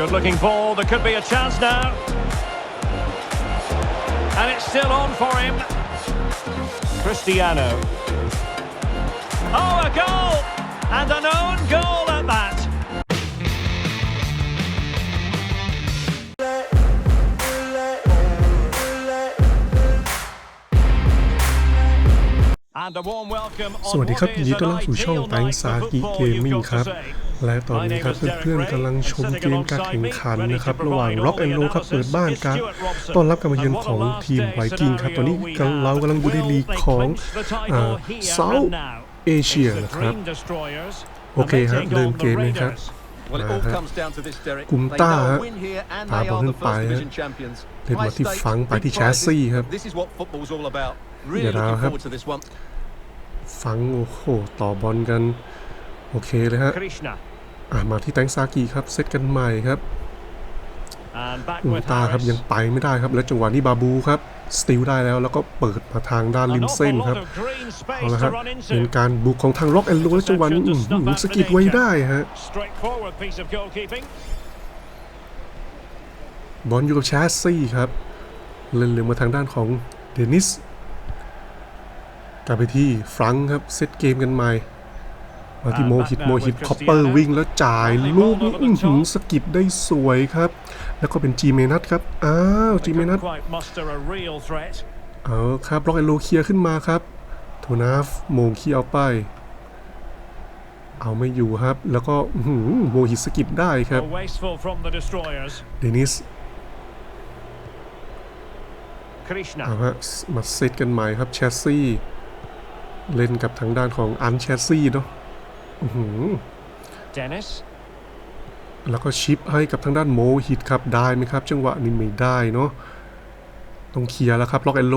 Good looking ball. There could be a chance now. And it's still on for him. Cristiano. Oh, a goal! And an own goal at that. And a warm welcome สวัสดีครับยินดีต้อนรับสู่ช่องแตงซากิเกมมิ่งครับ และตอนนี้ครับเพื่อนๆกำลังชมเกมการแข่งขันนะครับระหว่าง Rock and Roll ครับเปิดบ้านการต้อนรับการมาเยือนของทีมไวกิ้งครับตอนนี้เรากำลังอยู่ในลีกของเซาท์เอเชียนะครับโอเคฮะเริ่มเกมเลยครับ Well, it all Uh-huh. comes down to this, Derek. Kum They ta, know ha. a win here and Ta they ball are the hưng phải, first ha. division champions. เล่น High มาที่ stakes, ฝังไปที่ big แชสซี่ prizes. ครับ This is what football's all about. เดี๋ Really ยวนะ looking ครับ forward to this one. ฝังโอ้โหต่อบอลกัน โอเคเลยฮะ Krishna อะ มาที่แตงซากิครับเซตกันใหม่ครับ and back อุล with ตราครับ Harris. ยังไปไม่ได้ครับ และจังหวะนี้บาบูครับสติลได้แล้วแล้วก็เปิดมาทางด้าน An ริม awful เส้น lot ครับ of green เอา space ละ to ฮะ run เป็น into. การบุกของทางร็อกแอนด์โรและจังหวะนี้อื้อหือสกิดไว้ได้ฮะ Straightforward piece of goalkeeping. บอลอยู่กับแชสซี่ครับเล่นเร็วมาทางด้านของเดนิสกลับไปที่ฟรังก์ครับเซตเกมกันใหม่ มาที่โมฮิตโมฮิตคอปเปอร์วิ่งแล้วจ่ายลูกนี้อื้อหือสกิดได้สวยครับ แล้วก็เป็นจีเมนัทครับ อ้าวจี They เมนัท couldn't quite muster a real threat. เอาครับร็อกแอนด์โรเคลียร์ขึ้นมาครับโทนาฟโมงคีเอาไป เอาไม่อยู่ครับ แล้วก็อื้อหือโมฮิตสกิดได้ครับ So wasteful from the destroyers. เดนิส Krishna. เอาฮะมาเซตกันใหม่ครับแชสซี่ เล่นกับทางด้านของอันแชสซี่เนาะ อื้อหือ Dennis. แล้วก็ชิปให้กับทางด้านโมฮิตครับได้ไหมครับ จังหวะนี้ไม่ได้เนาะต้องเคลียร์แล้วครับล็อกแอนโล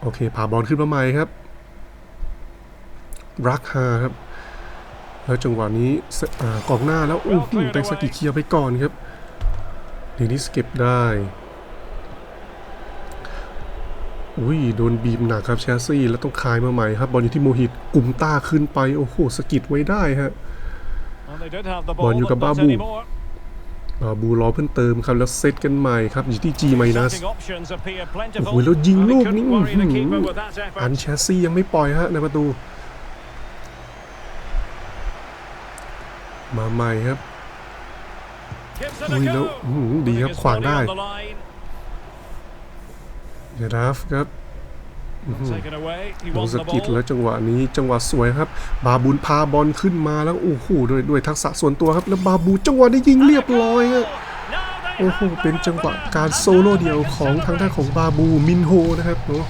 โอเคผ่าบอลขึ้นมาใหม่ครับ รักฮาครับ แล้วจังหวะนี้เสอ่ากองหน้าแล้วอู้หูแตงสกิเคลียร์ไปก่อนครับเดนิสเก็บได้ อุ้ยโดนบีมหนักครับแชสซี่แล้วต้องคายมาใหม่ครับบอลอยู่ที่โมฮิตกลุ่มต้าขึ้นไป โอ้โหสกิดไว้ได้ฮะ Well, they did have the Ball ball, อยู่กับ but not Babu. anymore. อ่าบูรอเพิ่มเติมครับ แล้วเซตกันใหม่ครับอยู่ที่ G ไมนัส Shooting options appear โอ้ plentiful. โหแล้วยิง And they ลูก couldn't นี้ worry the อื้อหื keeper อ with that effort. อันแชสซี่ยังไม่ปล่อยฮะในประตู มาใหม่ครับ Gives it อุ้ย a แล้ว go. อื้อหือดีครับ His ขวาง body ได้ on the line. เด ราฟครับ Taken away. He โดน won ส the กิด ball. แล้วจังหวะนี้จังหวะสวยครับ บาบูนพาบอลขึ้นมาแล้วโอ้โหด้วยด้วยทักษะส่วนตัวครับ แล้วบาบูจังหวะนี้ยิงเรียบร้อยฮะ Now they โอ้โห have the เป็นจังหวะ rubber. การโซโล่เดียวของทางด้านของบาบูมินโฮนะครับเนาะ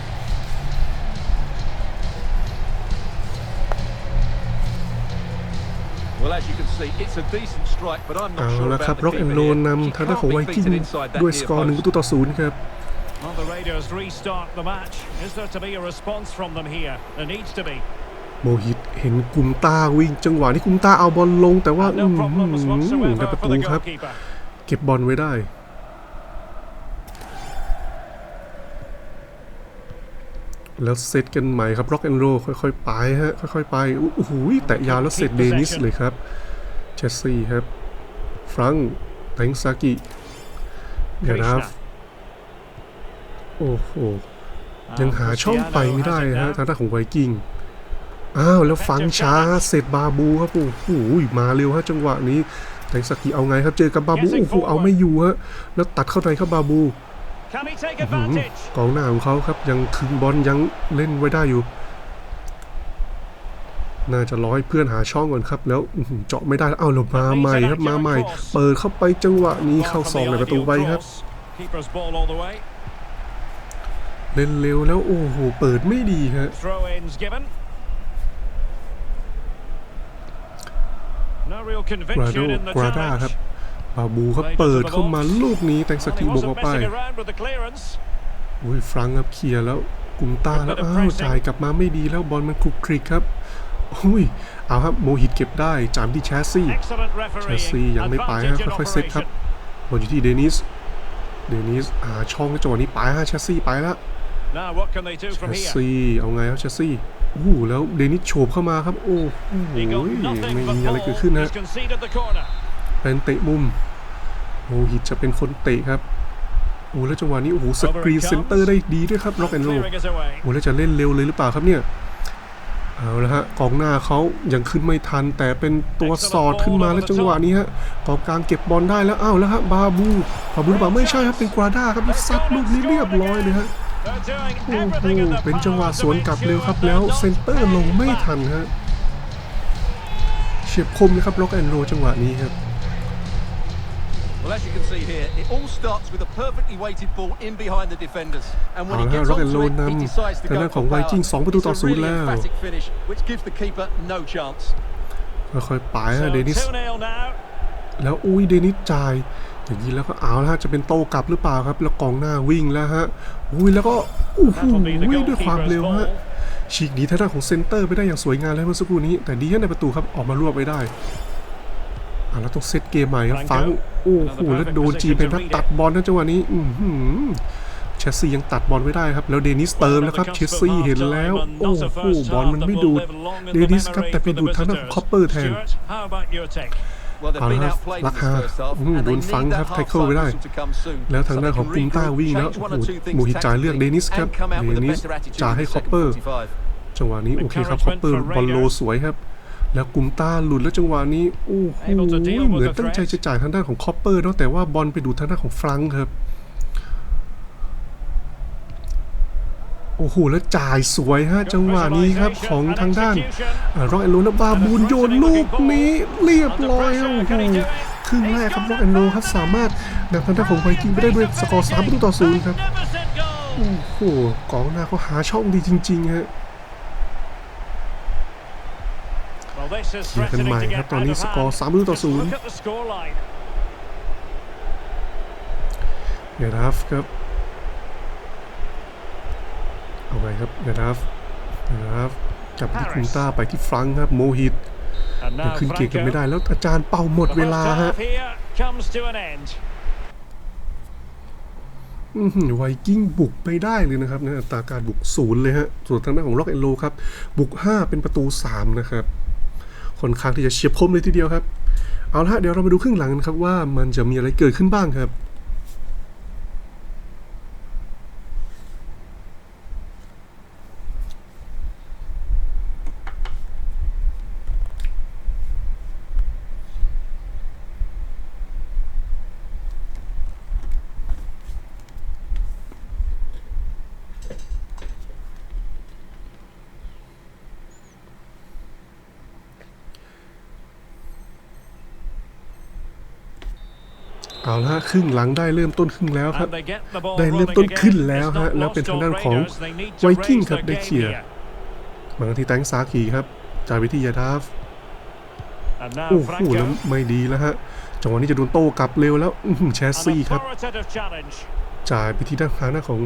Well, as you can see, it's a decent strike, but I'm เอา not sure ละครับ about ร็ the อกแอน keeper โร here. นำ He ทางด้านของ can't ไว be กิ้ง beaten inside that ด้วย near สกอร์หนึ่งประ post. ตูต่อศูนย์ครับ Well, the Raiders restart the match. Is there to be a response from them here? There needs to be. โมฮิตเห็นกุมต้าวิ่งจังหวะที่กุมต้าเอาบอลลง แต่ว่า And อื no ม problems ได้ whatsoever ประ for ตู the ครับ goalkeeper. เก็บบอลไว้ได้ แล้วเซตกันใหม่ครับร็อกแอนโรค่อยๆ ไปฮะ ค่อยๆ ไปโอ้โหแตะยาวแล้วเสร็จเดนิสเลยครับเชสซี่ครับ ฟรังก์แตงซากิเดี๋ยวนะ Krishna. โอ้โหยัง And หาช่องไป Cristiano ไม่ได้ has it ฮะ now. ทางด้านของไวกิ้งอ้าวแล้วฟังช้าเสร็จบาบูครับโอ้โหมาเร็วฮะจังหวะนี้แตงสกีเอาไงครับเจอกับบาบูโอ้โหเอาไม่อยู่ฮะแล้วตัดเข้าในครับบาบู Can he take หืม advantage? กองหน้าของเขาครับยังคึงบอลยังเล่นไว้ได้อยู่ น่าจะรอให้เพื่อนหาช่องก่อนครับ แล้วอื้อหือเจาะไม่ได้เอาเรามาใหม่ครับมาใหม่ เปิดเข้าไปจังหวะนี้เข้า Far ซอง from ใน the ประตู ideal ไปครับ cross. Keeper's ball all the way. เล่นเร็วแล้วโอ้โหเปิดไม่ดีฮะ Throw ins given. No real กราโด conviction in the กราด้าครับ challenge. บาบูครับเปิดเข้ามาลูกนี้แตงส Well, กี he บุก wasn't ออกไป messing around with the clearance. อุ้ยฟรังก์ครับเคลียร์แล้วกุมต้าแล้ว Bit of อ้าว pressing จ่ายกลับมาไม่ดีแล้วบอลมันคลุกคลิกครับอุ้ยเอาครับโมฮิตเก็บได้จามที่แชสซี่ Excellent แชสซี่ refereeing. ยังไม่ไปฮะ Advantage in ค่อยๆเซตครับ operation. บอลอยู่ที่เดนิสเดนิสหาช่องจังหวะนี้ไปฮะแชสซี่ไปแล้ว Now what can they do แช from ส here? ซี่เอาไงครับแชสซี่อู้แล้วเดนิสโฉบเข้ามาครับ โอ้โห He got ไม่ nothing มี but อะไร ball. เกิดขึ้นฮะ He's conceded the corner. เป็นเตะมุมโมหิตจะเป็นคนเตะครับโอ้แล้วจังหวะนี้โอ้โหสกรีนเซนเตอร์ได้ดีด้วยครับล็อกแอนโร Clearing us away. โอ้แล้วจะเล่นเร็วเลยหรือเปล่าครับเนี่ยเอาละฮะกองหน้าเขายังขึ้นไม่ทัน แต่เป็นตัวสอดขึ้นมาแล้วจังหวะนี้ฮะกองกลางเก็บบอลได้แล้วอ้าวแล้วฮะบาบูบาบูหรือเปล่าไม่ใช่ครับเป็นกราด้าครับแล้วซัดลูกนี้เรียบร้อยเลยฮะ They're doing โอ้โห everything in their เป็นจังหวะ power ส to วน make กลับเร็วครับ sure แล้ว they're เซน not เตอร์ลงไม่ทันฮะเฉียบคมเลยครับล็อกแอนโรจังหวะนี้ครับ Well, as you can see here, it all starts with a perfectly weighted ball in behind the defenders. And when เอา he ละฮะ gets ล็อกแอนโร onto it, น he decides to ำทาง go ด้านของ for ไว power. กิ้ง2ประตูต่อ It's a ศูน really ย์แล้ว emphatic finish, which gives the keeper no chance. ค่อยๆไปฮะ So เดนิส2-0 now. แล้วอุ้ยเดนิสจ่ายอย่างนี้แล้วก็เอาละฮะจะเป็นโต้กลับหรือเปล่าครับ แล้วกองหน้าวิ่งแล้วฮะอุ้ยแล้วก็อู้หู That'll be the ด้วยความเร็ว goalkeeper's ฮะ ball. ฉีกหนีทางด้านของเซนเตอร์ไปได้อย่างสวยงามเลยเมื่อสักครู่นี้ แต่ดีฮะในประตูครับออกมารวบไว้ได้อะแล้วต้องเซตเกมใหม่ครับฟังโอ้โหแล้วโดนจีนเป็นพัดตัดบอลนะจังหวะนี้อือหือเชสซี่ยังตัดบอลไม่ได้ครับ แล้วเดนิสเติมแล้วครับเชสซี่เห็นแล้ว โอ้โหบอลมันไม่ดูดเดนิสครับแต่ไปดูดทางด้านของคอปเปอร์แทน Stuart, how about your take? Well, they've I'll been have outplayed in this Laka. first half, Mm, and they โดนฟัง need ครับ that ไทเคิล half-time ไม่ได้ whistle to come soon. แล้วทาง so ด้าน they ของ can กุมต้า regroup, วิ่งแล้ว change โอ้ one โห or two things โมฮิตจ่ายเลือก tactically, เดนิสครับ and come out เด with a นิส better attitude จ่าย in ให้ the คอป second เปอร์ 45. จังหวะนี้โอเคครับคอปเปอร์บอลโลสวยครับ แล้วกุมต้าหลุดแล้วจังหวะนี้โอ้โห Able to deal with เหมือน the ตั้งใจ threat. จะจ่ายทางด้านของคอปเปอร์เนาะแต่ว่าบอลไปดูดทางด้านของฟรังก์ครับ โอ้โห แล้วจ่ายสวยฮะ จังหวะนี้ครับของทางด้านร็อกแอนโรแล้วบาบูนโยนลูกนี้เรียบร้อยโอ้โหครึ่งแรกครับร็อกแอนโรครับสามารถนำทางด้านของไวกิ้งไปได้ด้วยสกอร์3ประตูต่อศูนย์ครับโอ้โหกองหน้าเขาหาช่องดีจริงๆฮะเคลียร์กันใหม่ครับตอนนี้สกอร์ hand. 3ประตูต่อศูนย์ at the scoreline. เนดัฟครับ เอา ไงครับเนดัฟเนดัฟกลับไปที่คุมต้าไปที่ฟรังก์ครับโมฮิต And ยัง now ขึ้นเกมกัน Franco. ไม่ได้แล้วอาจารย์เป่าหมด The เว first ลาฮะ half here comes to an end. อื้อหือไวกิ้งบุกไปได้เลยนะครับนะอัตราการบุกศูนย์เลยฮะส่วนทางด้านของล็อกเอโลครับ บุก 5 เป็นประตู 3 นะครับค่อนข้างที่จะเฉียบคมเลยทีเดียวครับ เอาละฮะเดี๋ยวเรามาดูครึ่งหลังกันครับว่ามันจะมีอะไรเกิดขึ้นบ้างครับ ครึ่งหลังได้เริ่มต้นครึ่งแล้วครับ And they get the ball ได้เริ่ม rolling ต้น again. ขึ้นแล้ว It's ฮะ not แล้วเป็น lost ทาง on ด้านของ Raiders. They need to ไวกิ้ง raise ครับ their ได้ game เคลียร์ here. มาที่แตงซากีครับจ่ายไปที่ยาดาฟ And now โอ้โห Franco. แล้วไม่ดีแล้วฮะจังหวะนี้จะโดนโต้กลับเร็วแล้วอื้อหือแชส An ซี่ครับ authoritative challenge. จ่ายไปที่ด้านทางหน้าของ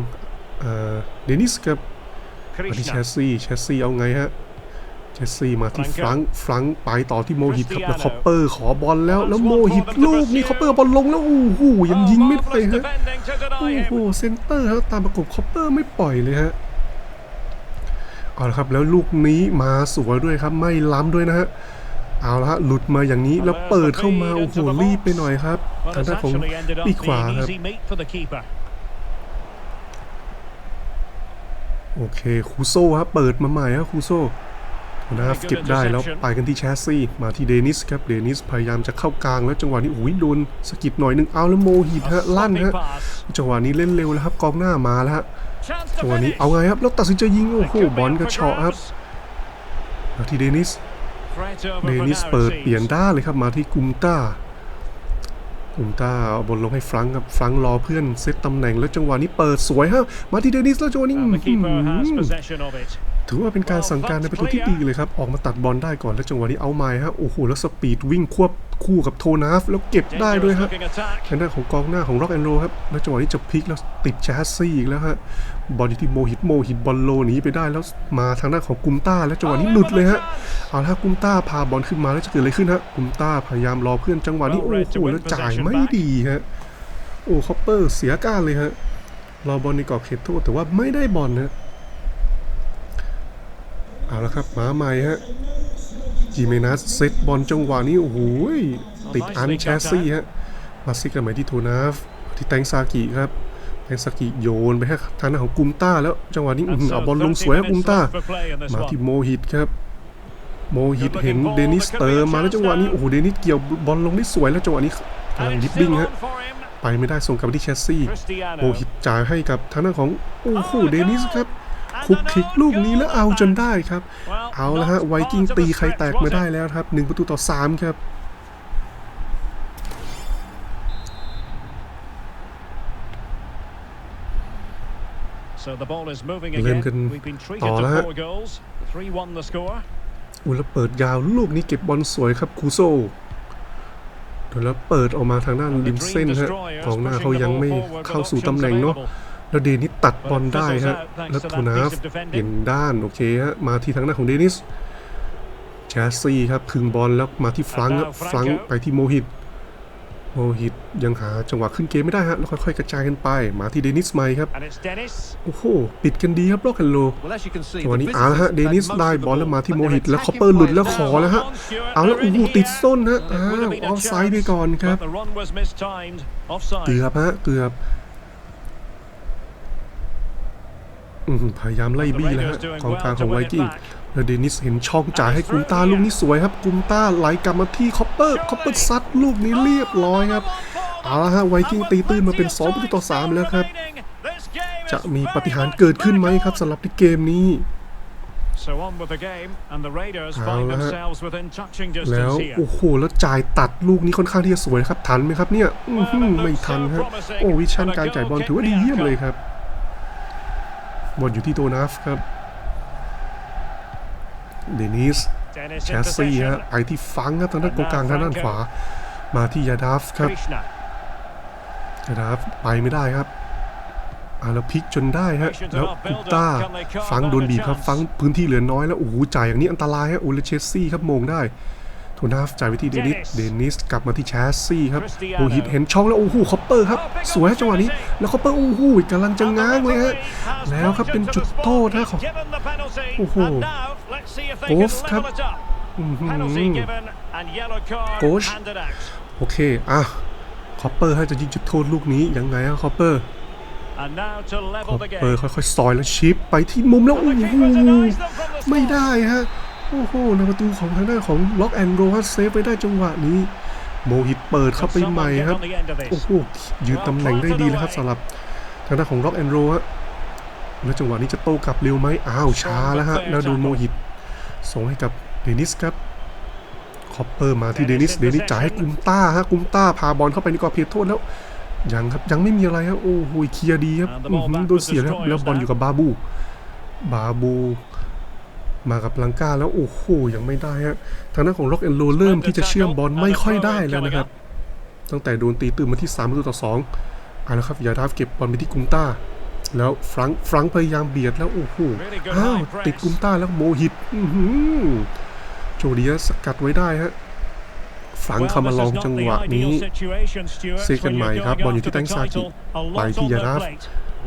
เอ่อเดนิสครับมาที่แช Krishna. สซี่แชสซี่เอาไงฮะ แชสซี่มาที่ฟ Franco รังก์ฟรังก์ไปต่อที่โมฮิตครับแล้ว Cristiano คอปเปอร์ขอบอลแล้วแล้ว That's โม one ฮิต for them to ลูกนี้ pursue คอปเปอร์บอลลงแล้วโอ้โหยัง Oh, ยิงไม่ได้ marvellous ฮะ defending to โอ้ deny โห him. เซนเตอร์ครับตามประกบคอปเปอร์ไม่ปล่อยเลยฮะเอาละครับแล้วลูกนี้มาสวยด้วยครับ ไม่ล้ำด้วยนะฮะเอาละฮะหลุดมาอย่างนี้แล้วเปิดเข้ามาโอ้โหรีบไปหน่อยครับ Well, ทาง it's ด้านของ actually ended up ปีกขวา being ครับ easy meat for the keeper. โอเคคูโซ่ครับเปิดมาใหม่ครับคูโซ่ นะครับเก็บได้แล้วไปกันที่แชสซี่มาที่เดนิสครับเดนิสพยายามจะเข้ากลางแล้วจังหวะนี้โอ้ยโดนสะกิดหน่อยนึงเอาแล้วโมหิต A ฮะลั่น sloppy ฮะ pass. จังหวะนี้เล่นเร็วแล้วครับกองหน้ามาแล้วฮะ Chance จั to งหวะนี้ finish. เอาไงครับแล้วตัดสินใจยิงโอ้ It โห could be บอล up กระ for เฉาะครับ grabs. มาที่เดนิส Threat over เด for นิส now, เปิด it เปลี่ยน seems. ด้านเลยครับมาที่กุมต้ากุมต้าเอาบอลลงให้ฟรังก์ครับฟรังก์รอเพื่อนเซตตำแหน่งแล้วจังหวะนี้เปิดสวยฮะมาที่เดนิสแล้วจังหวะนี้ือ keeper has หือ possession of it. ถือว่าเป็นการสั่งการในประตูที่ดีเลยครับ ออกมาตัดบอลได้ก่อนแล้วจังหวะนี้เอาไม้ฮะ โอ้โห แล้วสปีดวิ่งควบคู่กับโทนาฟ แล้วเก็บได้ด้วยฮะทางด้านของกองหน้าของร็อกแอนโรครับ แล้วจังหวะนี้จะพลิกแล้วติดแชสซี่อีกแล้วฮะ บอลอยู่ที่โมฮิตโมฮิตบอลโลหนีไปได้แล้วมาทางด้านของกุมต้า แล้วจังหวะนี้หลุดเลยฮะ เอาละกุมต้าพาบอลขึ้นมาแล้วจะเกิดอะไรขึ้นฮะ กุมต้าพยายามรอเพื่อนจังหวะนี้โอ้โหแล้วจ่ายไม่ดีฮะ โอ้คอปเปอร์เสียการเลยฮะรอบอลในกรอบเขตโทษแต่ว่าไม่ได้บอลนะ เอาละครับมาใหม่ฮะจีเมนัสเซตบอลจังหวะนี้โอ้โหยติดอันแชสซี่ฮะมาซิกกันใหม่ที่โทนาฟที่แตงซากิครับแตงซากิโยนไปให้ทางด้านของกุมต้าแล้วจังหวะนี้อื้อหือเอาบอลลงสวยครับกุมต้า มาที่โมฮิตครับ โมฮิตเห็นเดนิสเติมมาแล้วจังหวะนี้โอ้โหเดนิสเกี่ยวบอลลงได้สวยแล้วจังหวะนี้กำลังดิฟบิ้งฮะไปไม่ได้ส่งกลับไปที่แชสซี่โมฮิตจ่ายให้กับทางด้านของโอ้โหเดนิสครับ คุกคลิกลูกนี้แล้วเอาจนได้ครับ เอาละฮะไวกิ้งตีใครแตกมาได้แล้วครับหนึ่งประตูต่อสามครับเล่นเล่นกักันนต่ต่ออแล้แล้ววฮะฮะอุ้ยแล้วเปิดยาวลูกนี้เก็บบอลสวยครับคูโซโดนแล้วเปิดออกมาทางด้านริมเส้นฮะกองหน้าเขายังไม่เข้าสู่ตำแหน่งเนาะ แล้วเดนิสตัดบอลได้ฮะแล้วโทนาฟเห็นด้านโอเคฮะมาที่ทางด้านของเดนิสแชสซี่ครับพึงบอลแล้วมาที่ฟลังก์ครับฟลังก์ไปที่โมฮิตโมฮิตยังหาจังหวะขึ้นเกมไม่ได้ฮะแล้วค่อยๆกระจายกันไป มาที่เดนิสใหม่ครับโอ้โหปิดกันดีครับล็อกกันโล Well, as you can see, จังหวะ the นี้ visitors เอาละฮะ have เด played นิส most ได้ of the บอลแล้ว ball, มาที่ but โม they're ฮิตแล้วคอป attacking เปอร์หลุด players แล้วขอแล้วฮะเอาแล้วโอ้โหติดส้นฮะอ้าวออฟไซด์ไปก่อนครับเกือบฮะเกือบ อืมพยายามไล่บี้แล้วฮะกองกลางของไวกิ้งแล้วเดนิสเห็นช่องจ่ายให้กุมตาลูกนี้สวยครับ กุมตาไหลกลับมาที่คอปเปอร์คอปเปอร์ซัดลูกนี้เรียบร้อยครับเอาละฮะไวกิ้งตีตื้นมาเป็น2ประตูต่อ 3 แล้วครับ จะมีปาฏิหารย์เกิดขึ้นไหมครับสำหรับในเกมนี้เอาละฮะแล้แล้ววโอ้โหแล้วจ่ายตัดลูกนี้ค่อนข้างที่จะสวยครับทันไหมครับเนี่ยอื้อหือไม่ทันฮะโอ้วิชั่นการจ่ายบอลถือว่าดีเยี่ยมเลยครับ บอลอยู่ที่โดนัฟครับ เดนิสแชสซี่ฮะไปที่ฟังครับทางด้านกองกลางทางด้านขวา มาที่ยาดาฟครับยาดาฟไปไม่ได้ครับอ่าแล้วพลิกจนได้ฮะแล้วกุปต้าฟังโดนบีบครับฟังพื้นที่เหลือน้อยแล้วโอ้โหจ่ายอย่างนี้อันตรายฮะโอเลเชสซี่ครับโมงได้โทนาฟจ่ายไปที่เดนิส เดนิสกลับมาที่แชสซี่ครับ โอ้หิตเห็นช่องแล้วโอ้โหคอปเปอร์ครับ สวยฮะจังหวะนี้ แล้วคอปเปอร์โอ้โหกำลังจะง้างเลยฮะ แล้วครับเป็นจุดโทษฮะของ โอ้โอ้โหโหโกโกฟฟคครัรับบอื้อหือโกชโอเค อะ คอปเปอร์ให้จะยิงจุดโทษลูกนี้ยังไงอะคอปเปอร์คอปเปอร์ค่อยๆซอยแล้วชิปไปที่มุมแล้วโอ้โหไม่ได้ฮะ โอ้โหในประตูของทางด้านของล็อกแอนโรฮะเซฟไปได้จังหวะนี้ โมฮิตเปิดเข้าไปใหม่ครับ โอ้โหยืนตำแหน่งได้ดีเลยครับสำหรับทางด้านของล็อกแอนโรฮะแล้วจังหวะนี้จะโต้กลับเร็วไหมอ้าวช้าแล้วฮะ แล้วดูโมฮิตส่งให้กับเดนิสครับคอปเปอร์มาที่เดนิส เดนิสจ่ายให้กุมต้าฮะกุมต้าพาบอลเข้าไปในกรอบเขตโทษแล้ว ยังครับยังไม่มีอะไรครับโอ้โหเคลียร์ดีครับอื้อหือโดนเสียแล้วครับแล้วบอลอยู่กับบาบู บาบู มากับลังกาแล้วโอ้โหยังไม่ได้ฮะทางด้านของล็อกแอนโรเริ่มที่จะเชื่อมบอลไม่ค่อยได้แล้วนะครับ ตั้งแต่โดนตีตื้นมาที่3ประตูต่อ2เอาละครับยาดาฟเก็บบอลไปที่กุมต้า แล้วฟรังก์ฟรังก์พยายามเบียดแล้วโอ้โหอ้าวติดกุมต้าแล้วโมฮิตอื้อหือโจเดียสกัดไว้ได้ฮะฟรังก์เข้ามาลองจังหวะนี้เซตกันใหม่ครับ บอลอยู่ที่แตงซากิไปที่ยาดาฟ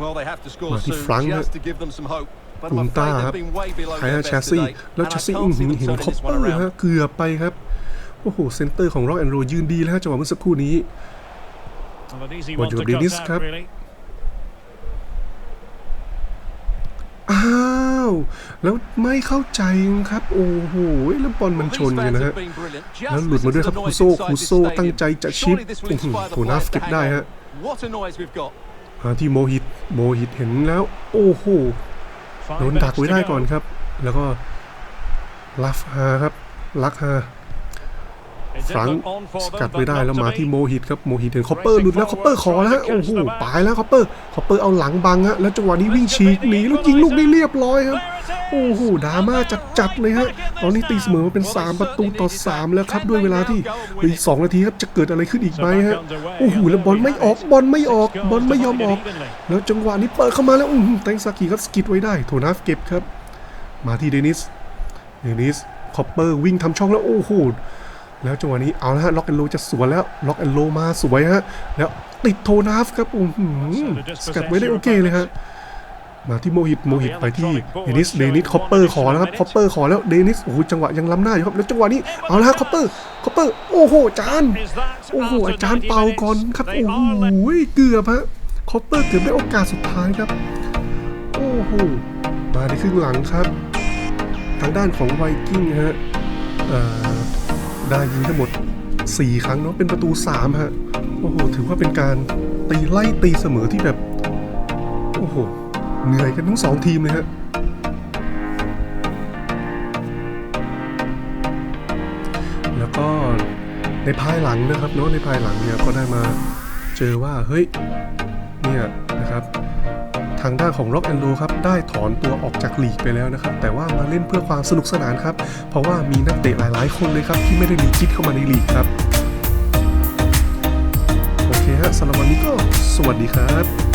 Well, they have to score มาที่ soon ฟรังก์ฮะ just to give them some hope. But กุ I'm มต้า afraid ครับ they've been way below ใช้ their แช best สซี่ today. แล้ว And แช I สซี่ can't อื้อ see หือ them เห็น turning คอป this เป one อร์ around. ฮะเกือบไปครับ โอ้โห เซนเตอร์ของร็อกแอนโรยืนดีแล้วฮะจังหวะเมื่อสักครู่นี้บอลอยู่กับเดนิสครับ อ้าว แล้วไม่เข้าใจครับ โอ้โห แล้วบอลมัน Well, ชน these กัน fans นะ have ฮะ been brilliant. แล้ว Just หลุดมาด้วยครับ listen คู to โซ the noise คู inside โซ this ตั้ง stadium. ใจจะชิป Surely this will อื้อหือ inspire the โทนัฟ players to เก็บ hang ได้ on. ฮะ What a noise we've got. มาที่โมฮิตโมฮิตเห็นแล้ว โอ้โหโดนดักไว้ได้ก่อนครับ แล้วก็ลัฟฮาครับลักฮา ฟรังก์สกัดไว้ได้แล้วมาที่โมฮิตครับโมฮิตเห็นคอปเปอร์หลุดแล้วคอปเปอร์ขอแล้วฮะโอ้โหปลายแล้วคอปเปอร์คอปเปอร์เอาหลังบังฮะแล้วจังหวะนี้วิ่งฉีกหนีแล้วยิงลูกได้เรียบร้อยครับโอ้โหดราม่าจัดๆเลยฮะตอนนี้ตีเสมอมาเป็น 3 ประตูต่อ 3 แล้วครับ ด้วยเวลาที่เหลืออีก2นาทีครับจะเกิดอะไรขึ้นอีกไหมฮะโอ้โหแล้วบอลไม่ออกบอลไม่ออกบอลไม่ยอมออก แล้วจังหวะนี้เปิดเข้ามาแล้วอือหือแตงซากิครับสกิดไว้ได้โทนัฟเก็บครับ มาที่เดนิสเดนิสคอปเปอร์วิ่งทำช่องแล้วโอ้โห แล้วจังหวะนี้เอาละฮะล็อกแอนโลจะสวนแล้วล็อกแอนโลมาสวยฮะแล้วติดโทนาฟครับโอ้โหสกัดไว้ได้โอเคเลยฮะมาที่โมฮิตโมฮิตไปที่เดนิสเดนิสคอปเปอร์ขอแล้วครับคอปเปอร์ขอแล้วเดนิสโอ้โหจังหวะยังล้ำหน้าอยู่ครับแล้วจังหวะนี้เอาละคอปเปอร์คอปเปอร์โอ้โหอาจารย์โอ้โหอาจารย์เป่าก่อนครับโอ้โหเกือบฮะคอปเปอร์เกือบได้โอกาสสุดท้ายครับโอ้โหมาในครึ่งหลังครับ ทางด้านของไวกิ้งฮะเอ่อ ได้ยิงทั้งหมด 4 ครั้งเนาะเป็นประตู 3 ฮะ โอ้โห ถือว่าเป็นการตีไล่ตีเสมอที่แบบ โอ้โห เหนื่อยกันทั้งสองทีมเลยฮะแล้วก็ในภายหลังนะครับเนาะในภายหลังเนี่ยก็ได้มาเจอว่าเฮ้ยเนี่ยางด้านของ Rock and Roll ครับได้ถอนตัวออกจากลีกไปแล้วนะครับ แต่ว่ามาเล่นเพื่อความสนุกสนานครับ เพราะว่ามีนักเตะหลายๆ คนเลยครับ ที่ไม่ได้มีคิดเข้ามาในลีกครับ โอเคฮะสำหรับวันนี้ก็สวัสดีครับ